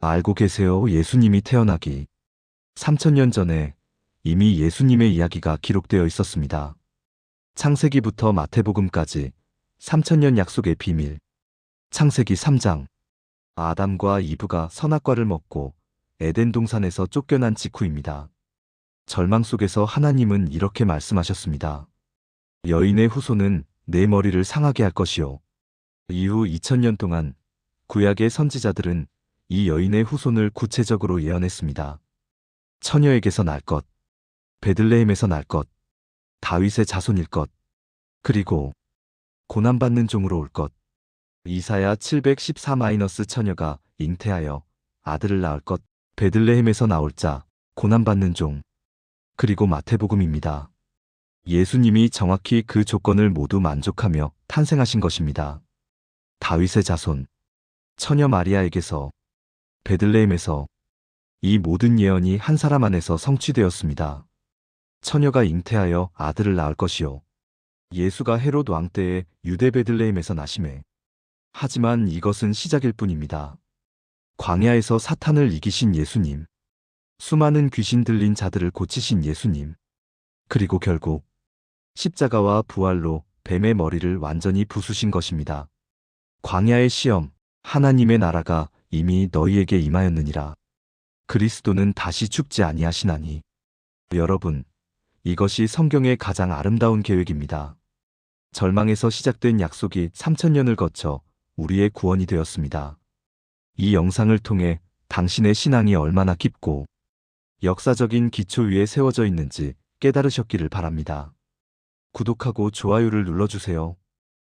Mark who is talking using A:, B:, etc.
A: 알고 계세요? 예수님이 태어나기 3천년 전에 이미 예수님의 이야기가 기록되어 있었습니다. 창세기부터 마태복음까지 3천년 약속의 비밀. 창세기 3장. 아담과 이브가 선악과를 먹고 에덴 동산에서 쫓겨난 직후입니다. 절망 속에서 하나님은 이렇게 말씀하셨습니다. 여인의 후손은 내 머리를 상하게 할 것이요. 이후 2000년 동안 구약의 선지자들은 이 여인의 후손을 구체적으로 예언했습니다. 처녀에게서 날 것, 베들레헴에서 날 것, 다윗의 자손일 것, 그리고 고난받는 종으로 올 것. 이사야 714- 처녀가 잉태하여 아들을 낳을 것, 베들레헴에서 나올 자, 고난받는 종, 그리고 마태복음입니다. 예수님이 정확히 그 조건을 모두 만족하며 탄생하신 것입니다. 다윗의 자손, 처녀 마리아에게서, 베들레헴에서 이 모든 예언이 한 사람 안에서 성취되었습니다. 처녀가 잉태하여 아들을 낳을 것이요. 예수가 헤롯 왕 때에 유대 베들레헴에서 나심에. 하지만 이것은 시작일 뿐입니다. 광야에서 사탄을 이기신 예수님. 수많은 귀신 들린 자들을 고치신 예수님. 그리고 결국 십자가와 부활로 뱀의 머리를 완전히 부수신 것입니다. 광야의 시험, 하나님의 나라가 이미 너희에게 임하였느니라. 그리스도는 다시 죽지 아니하시나니. 여러분, 이것이 성경의 가장 아름다운 계획입니다. 절망에서 시작된 약속이 3천년을 거쳐 우리의 구원이 되었습니다. 이 영상을 통해 당신의 신앙이 얼마나 깊고 역사적인 기초 위에 세워져 있는지 깨달으셨기를 바랍니다. 구독하고 좋아요를 눌러주세요.